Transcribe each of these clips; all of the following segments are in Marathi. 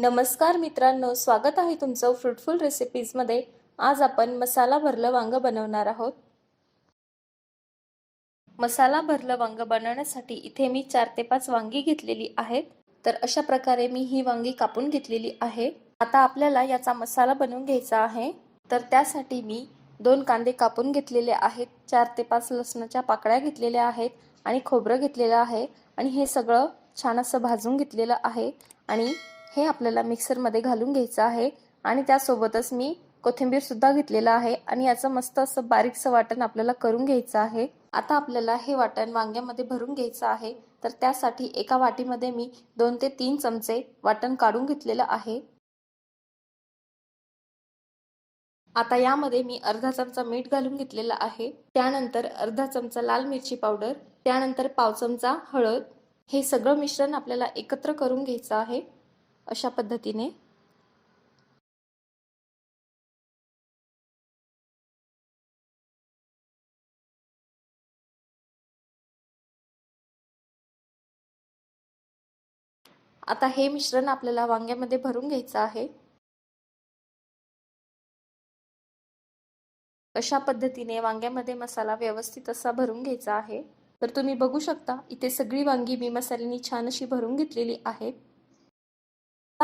नमस्कार मित्रांनो स्वागत आहे तुमचं फ्रुटफुल रेसिपीजमध्ये आज आपण मसाला भरलं वांग बनवणार आहोत. मसाला भरलं वांग बनवण्यासाठी इथे मी चार ते पाच वांगी घेतलेली आहेत. तर अशा प्रकारे मी ही वांगी कापून घेतलेली आहे. आता आपल्याला याचा मसाला बनवून घ्यायचा आहे. तर त्यासाठी मी दोन कांदे कापून घेतलेले आहेत. चार ते पाच लसणाच्या पाकळ्या घेतलेल्या आहेत आणि खोबरं घेतलेलं आहे. आणि हे सगळं छान असं भाजून घेतलेलं आहे. आणि हे आपल्याला मिक्सरमध्ये घालून घ्यायचं आहे. आणि त्यासोबतच मी कोथिंबीर सुद्धा घेतलेलं आहे. आणि याचं मस्त असं बारीकसं वाटण आपल्याला करून घ्यायचं आहे. आता आपल्याला हे वाटण वांग्यामध्ये भरून घ्यायचं आहे. तर त्यासाठी एका वाटीमध्ये मी दोन ते तीन चमचे वाटण काढून घेतलेलं आहे. आता यामध्ये मी अर्धा चमचा मीठ घालून घेतलेला आहे. त्यानंतर अर्धा चमचा लाल मिरची पावडर. त्यानंतर पाव चमचा हळद. हे सगळं मिश्रण आपल्याला एकत्र करून घ्यायचं आहे. अशा पद्धतीने. आता हे मिश्रण आपल्याला वांग्यामध्ये भरून घ्यायचं आहे. अशा पद्धतीने वांग्यामध्ये मसाला व्यवस्थित असा भरून घ्यायचा आहे. तर तुम्ही बघू शकता इथे सगळी वांगी मी मसाल्यानी छान अशी भरून घेतलेली आहेत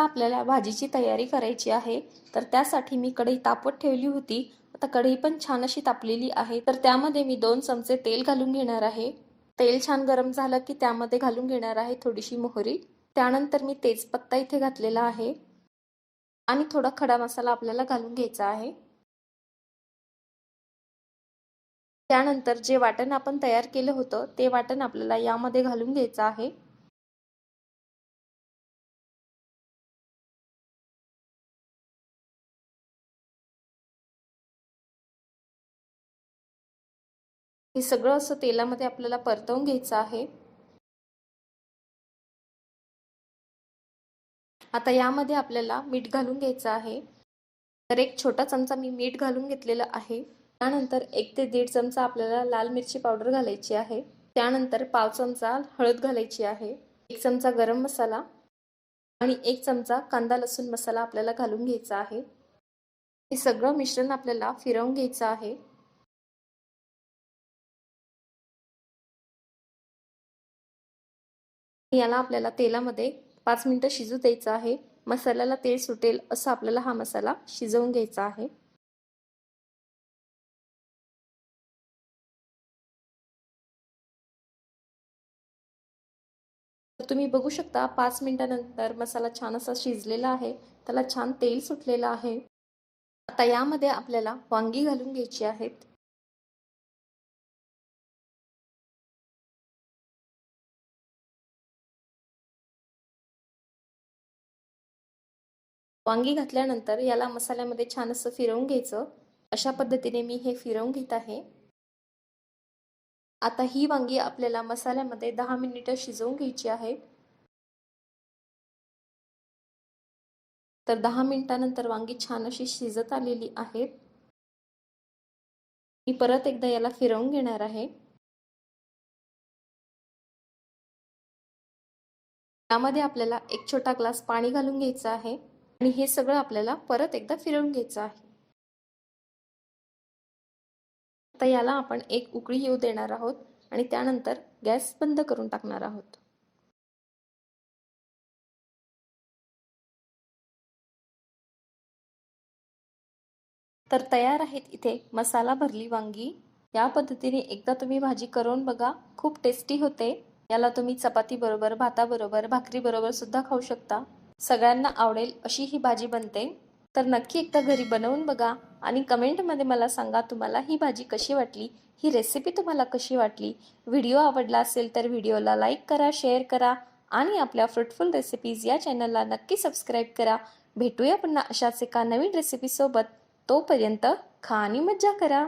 आपल्याला भाजीची तयारी करायची आहे. तर त्यासाठी मी कढई तापत ठेवली होती. आता कढई पण छान अशी तापलेली आहे. तर त्यामध्ये मी दोन चमचे तेल घालून घेणार आहे. तेल छान गरम झालं की त्यामध्ये घालून घेणार आहे थोडीशी मोहरी. त्यानंतर मी तेजपत्ता इथे घातलेला आहे. आणि थोडा खडा मसाला आपल्याला घालून घ्यायचा आहे. त्यानंतर जे वाटण आपण तयार केलं होतं ते वाटण आपल्याला यामध्ये घालून घ्यायचं आहे. हे सगळं असं तेलामध्ये आपल्याला परतवून घ्यायचं आहे. आता यामध्ये आपल्याला मीठ घालून घ्यायचं आहे. तर एक छोटा चमचा मी मीठ घालून घेतलेलं आहे. त्यानंतर एक ते दीड चमचा आपल्याला लाल मिरची पावडर घालायची आहे. त्यानंतर पाव चमचा हळद घालायची आहे. एक चमचा गरम मसाला आणि एक चमचा कांदा लसूण मसाला आपल्याला घालून घ्यायचा आहे. हे सगळं मिश्रण आपल्याला फिरवून घ्यायचं आहे. याला आपल्याला तेलामध्ये पाच मिनटं शिजू द्यायचं आहे. मसाल्याला तेल सुटेल असं आपल्याला हा मसाला शिजवून घ्यायचा आहे. तुम्ही बघू शकता पाच मिनिटानंतर मसाला छान असा शिजलेला आहे. त्याला छान तेल सुटलेलं आहे. आता यामध्ये आपल्याला वांगी घालून घ्यायची आहेत. वांगी घातल्यानंतर याला मसाल्यामध्ये छान असं फिरवून घ्यायचं. अशा पद्धतीने मी हे फिरवून घेत आहे. आता ही वांगी आपल्याला मसाल्यामध्ये दहा मिनिटं शिजवून घ्यायची आहे. तर दहा मिनिटानंतर वांगी छान अशी शिजत आलेली आहेत मी परत एकदा याला फिरवून घेणार आहे. यामध्ये आपल्याला एक छोटा ग्लास पाणी घालून घ्यायचं आहे. आणि हे सगळं आपल्याला परत एकदा फिरवून घ्यायचं आहे. आता याला आपण एक उकळी येऊ देणार आहोत आणि त्यानंतर गॅस बंद करून टाकणार आहोत. तर तयार आहेत इथे मसाला भरली वांगी. या पद्धतीने एकदा तुम्ही भाजी करून बघा खूप टेस्टी होते. याला तुम्ही चपाती बरोबर भाताबरोबर भाकरी बरोबर सुद्धा खाऊ शकता. सगळ्यांना आवडेल अशी ही भाजी बनते. तर नक्की एकदा घरी बनवून बघा आणि कमेंटमध्ये मला सांगा तुम्हाला ही भाजी कशी वाटली ही रेसिपी तुम्हाला कशी वाटली. व्हिडिओ आवडला असेल तर व्हिडिओला लाईक करा शेअर करा आणि आपल्या फ्रुटफुल रेसिपीज या चॅनलला नक्की सबस्क्राईब करा. भेटूया पुन्हा अशाच एका नवीन रेसिपीसोबत तोपर्यंत खा आणि मज्जा करा.